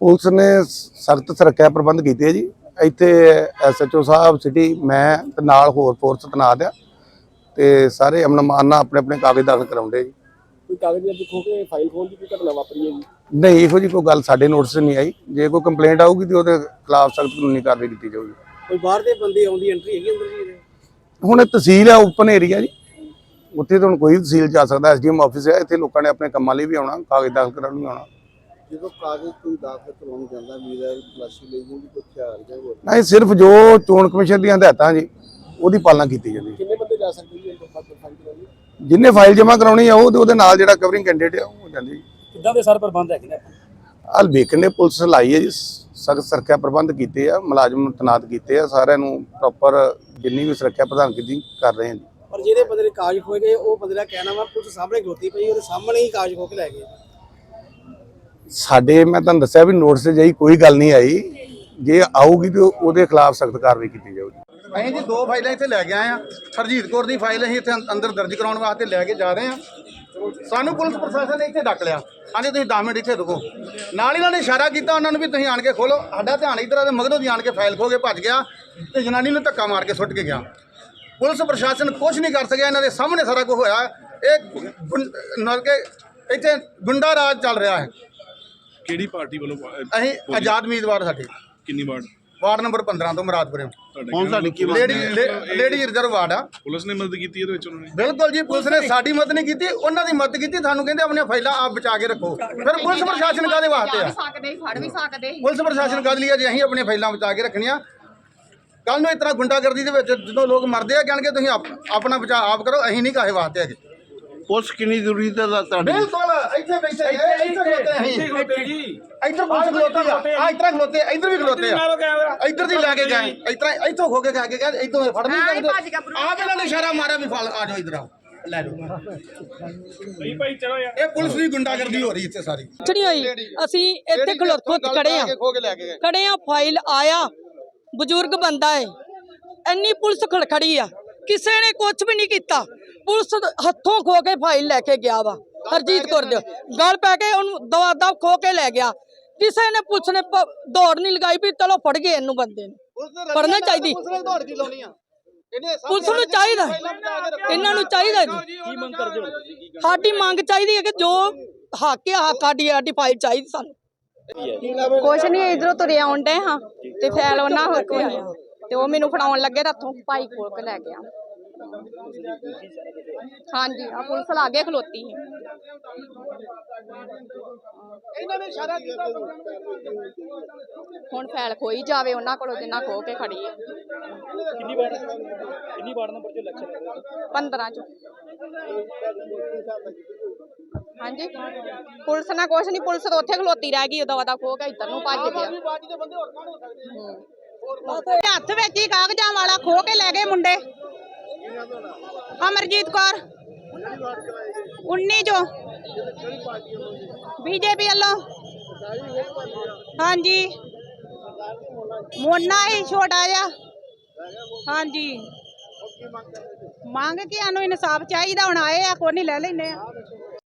Police ਨੇ ਸਖਤ ਸੁਰੱਖਿਆ ਪ੍ਰਬੰਧ ਕੀਤੇ ਆ ਜੀ। ਇੱਥੇ ਐਸਐਚਓ ਸਾਹਿਬ ਸਿਟੀ ਮੈਂ ਤੇ ਨਾਲ ਹੋਰ ਫੋਰਸ ਤੈਨਾਤ ਆ ਤੇ ਸਾਰੇ ਅਮਨ ਮਾਨ ਨਾਲ ਆਪਣੇ ਆਪਣੇ ਕਾਗਜ਼ ਦਾਖਲ ਕਰਾਉਂਦੇ ਜੀ। ਕੋਈ ਕਾਗਜ਼ ਦੇ ਖੋ ਕੇ ਫਾਈਲ ਖੋਲ ਦੀ ਕੋਈ ਘਟਨਾ ਵਾਪਰੀ ਹੈ ਜੀ? ਨਹੀਂ ਇਹੋ ਜੀ ਕੋਈ ਗੱਲ ਸਾਡੇ ਨੋਟਿਸ ਨਹੀਂ ਆਈ। ਜੇ ਕੋਈ ਕੰਪਲੇਂਟ ਆਊਗੀ ਤੇ ਉਹਦੇ ਖਿਲਾਫ ਸਖਤ ਕਾਨੂੰਨੀ ਕਾਰਵਾਈ ਕੀਤੀ ਜਾਊਗੀ। ਕੋਈ ਬਾਹਰ ਦੇ ਬੰਦੇ ਆਉਂਦੀ ਐਂਟਰੀ ਹੈਗੀ ਅੰਦਰ ਜੀ? ਹੁਣ ਇਹ ਤਹਿਸੀਲ ਹੈ ਓਪਨ ਏਰੀਆ ਜੀ। ਉੱਥੇ ਤਾਂ ਹੁਣ ਕੋਈ ਤਹਿਸੀਲ ਜਾ ਸਕਦਾ ਐਸਡੀਐਮ ਆਫਿਸ ਹੈ ਇੱਥੇ ਲੋਕਾਂ ਨੇ ਆਪਣੇ ਕੰਮਾਂ ਲਈ ਵੀ ਆਉਣਾ ਕਾਗਜ਼ ਦਾਖਲ ਕਰਾਉਣ ਵੀ ਆਉਣਾ। ਜਦੋਂ ਕਾਗਜ਼ ਕੋਈ ਦਾਖਲ ਕਰਵਾਉਣ ਜਾਂਦਾ ਵੀਰਾ ਤਲਾਸ਼ੀ ਲਈ ਜਾਂਦੀ ਕੋਈ ਹਥਿਆਰ ਜਾਂ ਹੋਰ? ਨਹੀਂ ਸਿਰਫ ਜੋ ਚੋਣ ਕਮਿਸ਼ਨ ਦੀਆਂ ਹਦਾਇਤਾਂ ਜੀ ਉਹਦੀ ਪਾਲਣਾ ਕੀਤੀ ਜਾਂਦੀ। ਹੈ ਕਿੰਨੇ ਬੰਦੇ ਜਾ ਸਕਦੇ ਜੀ ਕਰਾਉਣੀ? ਜਿੰਨੇ ਫਾਈਲ ਜਮ੍ਹਾਂ ਕਰਾਉਣੀ ਆ ਉਹ ਤੇ ਉਹਦੇ ਨਾਲ ਜਿਹੜਾ ਕਵਰਿੰਗ ਕੈਂਡੀਡੇਟ ਆ ਉਹ ਹੋ ਜਾਂਦੀ। ਜੀ ਕਿੱਦਾਂ ਦੇ ਸਾਰੇ ਪ੍ਰਬੰਧ ਹੈਗੇ ਨੇ? ਹਾਲ ਵੇਖਣ ਨੇ ਪੁਲਿਸ ਲਾਈ ਹੈ ਜੀ ਸਖਤ ਸੁਰੱਖਿਆ ਪ੍ਰਬੰਧ ਕੀਤੇ ਆ ਮੁਲਾਜ਼ਮ ਤੈਨਾਤ ਕੀਤੇ ਆ ਸਾਰਿਆਂ ਨੂੰ ਪ੍ਰੋਪਰ ਜਿੰਨੀ ਵੀ ਸੁਰੱਖਿਆ ਪ੍ਰਦਾਨ ਕੀਤੀ ਕਰ ਰਹੇ ਹਾਂ ਜੀ। ਪਰ ਜਿਹੜੇ ਬੰਦੇ ਦੇ ਕਾਗਜ਼ ਖੋਏ ਗਏ ਉਹ ਬੰਦੇ ਦਾ ਕਹਿਣਾ ਵਾ ਪੁਲਿਸ ਸਾਹਮਣੇ ਖਲੋਤੀ ਪਈ ਉਹਦੇ ਸਾਹਮਣੇ ਹੀ ਕਾਗਜ਼ ਖੋ ਕੇ ਲੈ ਗਏ। ਸਾਡੇ, ਮੈਂ ਤੁਹਾਨੂੰ ਦੱਸਿਆ ਵੀ ਨੋਟਿਸ 'ਚ ਜਾਈ, ਕੋਈ ਗੱਲ ਨਹੀਂ ਆਈ। ਜੇ ਆਊਗੀ ਤੇ ਉਹਦੇ ਖਿਲਾਫ ਸਖਤ ਕਾਰਵਾਈ ਕੀਤੀ ਜਾਊਗੀ। ਅਸੀਂ ਜੀ ਦੋ ਫਾਈਲਾਂ ਇੱਥੇ ਲੈ ਕੇ ਆਏ ਆ। ਹਰਜੀਤ ਕੌਰ ਦੀ ਫਾਈਲ ਅਸੀਂ ਇੱਥੇ ਅੰਦਰ ਦਰਜ ਕਰਾਉਣ ਵਾਸਤੇ ਲੈ ਕੇ ਜਾ ਰਹੇ ਆ। ਸਾਨੂੰ ਪੁਲਿਸ ਪ੍ਰਸ਼ਾਸਨ ਨੇ ਇੱਥੇ ਡੱਕ ਲਿਆ। ਆਂਦੇ ਤੁਸੀਂ 10 ਮਿੰਟ ਇੱਥੇ ਰੁਕੋ। ਨਾਲ ਇਹਨਾਂ ਨੇ ਇਸ਼ਾਰਾ ਕੀਤਾ ਉਹਨਾਂ ਨੂੰ ਵੀ ਤੁਸੀਂ ਆਣ ਕੇ ਖੋਲੋ। ਸਾਡਾ ਧਿਆਨ ਇੱਧਰ ਆ ਤੇ ਮਗਰੋਂ ਦੀ ਆਣ ਕੇ ਫਾਈਲ ਖੋ ਕੇ ਭੱਜ ਗਿਆ ਤੇ ਜਨਾਨੀ ਨੂੰ ਧੱਕਾ ਮਾਰ ਕੇ ਸੁੱਟ ਕੇ ਗਿਆ। ਪੁਲਿਸ ਪ੍ਰਸ਼ਾਸਨ ਕੁਝ ਨਹੀਂ ਕਰ ਸਕਿਆ। ਇਹਨਾਂ ਦੇ ਸਾਹਮਣੇ ਸਾਰਾ ਕੁਝ ਹੋਇਆ। ਇਹ ਨਾਲ ਕੇ ਇੱਥੇ ਗੁੰਡਾ ਰਾਜ ਚੱਲ ਰਿਹਾ ਹੈ। ਕਿਹੜੀ ਪਾਰਟੀ ਵੱਲੋਂ ਅਸੀਂ ਆਜ਼ਾਦ ਉਮੀਦਵਾਰ ਸਾਡੇ। ਕਿੰਨੀ ਵਾਰਡ? ਵਾਰਡ ਨੰਬਰ 15 ਤੋਂ ਮੁਰਾਦਪੁਰੇ ਤੁਹਾਡੇ ਹੁਣ ਸਾਡੀ ਕੀ ਲੇਡੀ ਲੇਡੀ ਰਿਜ਼ਰਵ ਵਾਰਡ ਆ। ਪੁਲਿਸ ਨੇ ਮਦਦ ਕੀਤੀ ਇਹਦੇ ਵਿੱਚ ਉਹਨਾਂ ਨੇ? ਬਿਲਕੁਲ ਜੀ ਪੁਲਿਸ ਨੇ ਸਾਡੀ ਮਦਦ ਨਹੀਂ ਕੀਤੀ ਉਹਨਾਂ ਦੀ ਮਦਦ ਕੀਤੀ ਸਾਨੂੰ ਕਹਿੰਦੇ ਆਪਣੀਆਂ ਫਾਈਲਾਂ ਆਪ ਬਚਾ ਕੇ ਰੱਖੋ। ਫਿਰ ਪੁਲਿਸ ਪ੍ਰਸ਼ਾਸਨ ਕਾਦੇ ਵਾਸਤੇ ਜਾ ਆ? ਵੀ ਸਕਦੇ ਸੀ, ਫੜ ਵੀ ਸਕਦੇ। ਪੁਲਿਸ ਪ੍ਰਸ਼ਾਸਨ ਕਾਦੇ ਲਈ ਆ ਜੇ? ਅਸੀਂ ਆਪਣੀਆਂ ਫਾਈਲਾਂ ਬਚਾ ਕੇ ਰੱਖਣੀਆਂ। ਕੱਲ ਨੂੰ ਇਤਨਾ ਗੁੰਡਾਗਰਦੀ ਦੇ ਵਿੱਚ ਜਦੋਂ ਲੋਕ ਮਰਦੇ ਆ ਕਹਿਣਗੇ ਤੁਸੀਂ ਆਪ- ਆਪਣਾ ਬਚਾ ਆਪ ਕਰੋ ਅਸੀਂ ਨਹੀਂ ਕਾਹੇ ਵਾਸਤੇ ਹੈਗੇ। ਪੁਲਿਸ ਕਿੰਨੀ ਜ਼ਰੂਰੀ ਤੇ ਤੁਹਾਡੀ ਬਿਲਕੁਲ ਇੱਥੇ ਬੈਠੇ ਅਸੀਂ ਇੱਧਰ ਪੁਲਿਸ ਖਲੋਤੀ ਆ ਆ ਇੱਧਰ ਖਲੋਤੇ ਇੱਧਰ ਵੀ ਖਲੋਤੇ ਆ। ਇੱਧਰ ਦੀ ਲੈ ਕੇ ਗਏ। ਇੱਧਰ ਇੱਥੋਂ ਖੋ ਕੇ ਖਾ ਕੇ ਗਏ ਇੱਥੋਂ ਫੜ ਨਹੀਂ ਸਕਦੇ। ਆਪ ਇਹਨਾਂ ਨੇ ਇਸ਼ਾਰਾ ਮਾਰਿਆ ਵੀ ਫਲ ਆ ਜਾਓ ਇੱਧਰ ਆਓ। ਲੈ ਜਾਓ। ਇਹ ਪੁਲਿਸ ਦੀ ਗੁੰਡਾਗਰਦੀ ਹੋ ਰਹੀ ਇੱਥੇ ਸਾਰੀ। ਕੁਛ ਨਹੀਂ ਹੋਈ ਅਸੀਂ ਇੱਥੇ ਖਲੋਤੇ ਖੜੇ ਆ। ਖੋ ਕੇ ਲੈ ਕੇ ਗਏ। ਖੜੇ ਆ ਫਾਈਲ ਆਇਆ ਬਜ਼ੁਰਗ ਬੰਦਾ ਏ। ਇੰਨੀ ਪੁਲਿਸ ਖੜਖੜੀ ਆ। ਕਿਸੇ ਨੇ ਕੁਝ ਵੀ ਨਹੀਂ ਕੀਤਾ। ਪੁਲਿਸ ਹੱਥੋਂ ਖੋ ਕੇ ਫਾਈਲ ਲੈ ਕੇ ਗਿਆ ਵਾ। ਹਰਜੀਤ ਕੌਰ ਦੇ। ਗਲ ਪੈ ਕੇ ਉਹਨੂੰ ਦਵਾ ਦਵ ਖੋ ਕੇ ਲੈ ਗਿਆ। ਕਿਸੇ ਨੇ ਪੁਲਿਸ ਨੇ ਦੌੜ ਨਹੀਂ ਲਗਾਈ ਵੀ ਚਲੋ ਫੜ ਗਏ ਇਹਨੂੰ ਬੰਦੇ ਨੂੰ। ਫੜਨਾ ਚਾਹੀਦੀ। ਪੁਲਿਸ ਨੇ ਦੌੜ ਕੀ ਲਾਉਣੀ ਆ। ਇਹਨੇ ਸਭ ਪੁਲਿਸ ਨੂੰ ਚਾਹੀਦਾ। ਇਹਨਾਂ ਨੂੰ ਚਾਹੀਦਾ ਜੀ। ਕੀ ਮੰਗ ਕਰਦੇ ਹੋ? ਸਾਡੀ ਮੰਗ ਚਾਹੀਦੀ ਹੈ ਕਿ ਜੋ ਹੱਕ ਹੱਕ ਸਾਡੀ ਸਾਡੀ ਫਾਈਲ ਚਾਹੀਦੀ ਸਾਨੂੰ। ਕੁਛ ਨਹੀਂ ਇਧਰੋਂ ਤੁਰੇ ਆਉਣ ਡੇ ਹਾਂ ਤੇ ਫੈਲ ਉਹਨਾਂ ਹੋਰ ਕੋਈ ਤੇ ਉਹ ਮੈਨੂੰ ਫੜਾਉਣ ਲੱਗੇ ਤਾਂ ਹੱਥੋਂ ਭਾਈ ਖੋਲ ਕੇ ਲੈ ਗਿਆ। ਹਾਂਜੀ ਆ ਪੁਲਿਸ ਲਾਗੇ ਖਲੋਤੀ ਸੀ ਇਹਨਾਂ ਨੇ ਇਸ਼ਾਰਾ ਕੀਤਾ ਹੁਣ ਫੈਲ ਖੋਈ ਜਾਵੇ ਉਹਨਾਂ ਕੋਲੋਂ ਜਿੰਨਾ ਖੋ ਕੇ ਖੜੀ ਹੈ ਕਿੰਨੀ ਵਾਰ ਕਿੰਨੀ ਵਾਰ ਨੰਬਰ 'ਚ ਇਲੈਕਸ਼ਨ 15 ਚ ਹਾਂਜੀ ਪੁਲਿਸ ਨਾਲ ਕੁਛ ਨਹੀਂ ਪੁਲਿਸ ਤਾਂ ਉੱਥੇ ਖਲੋਤੀ ਰਹਿ ਗਈ ਉਹਦਾ ਦਾ ਖੋ ਕੇ ਇੱਧਰ ਨੂੰ ਭੱਜ ਗਿਆ ਪਾਰਟੀ ਦੇ ਬੰਦੇ ਹੋਰ ਕੌਣ ਹੋ ਸਕਦੇ ਹੱਥ ਵਿੱਚ ਹੀ ਕਾਗਜ਼ਾਂ ਵਾਲਾ ਖੋ ਕੇ ਲੈ ਗਏ ਮੁੰਡੇ ਅਮਰਜੀਤ ਕੌਰ। 19 ਚੋਂ। ਬੀਜੇਪੀ ਵੱਲੋਂ। ਹਾਂਜੀ। ਮੋਨਾ ਹੀ ਛੋਟਾ ਜਿਹਾ। ਹਾਂਜੀ। ਮੰਗ ਕੇ ਸਾਨੂੰ ਇਨਸਾਫ ਚਾਹੀਦਾ, ਹੁਣ ਆਏ ਆ, ਕੋਈ ਨਹੀਂ ਲੈ ਲੈਨੇ ਆ।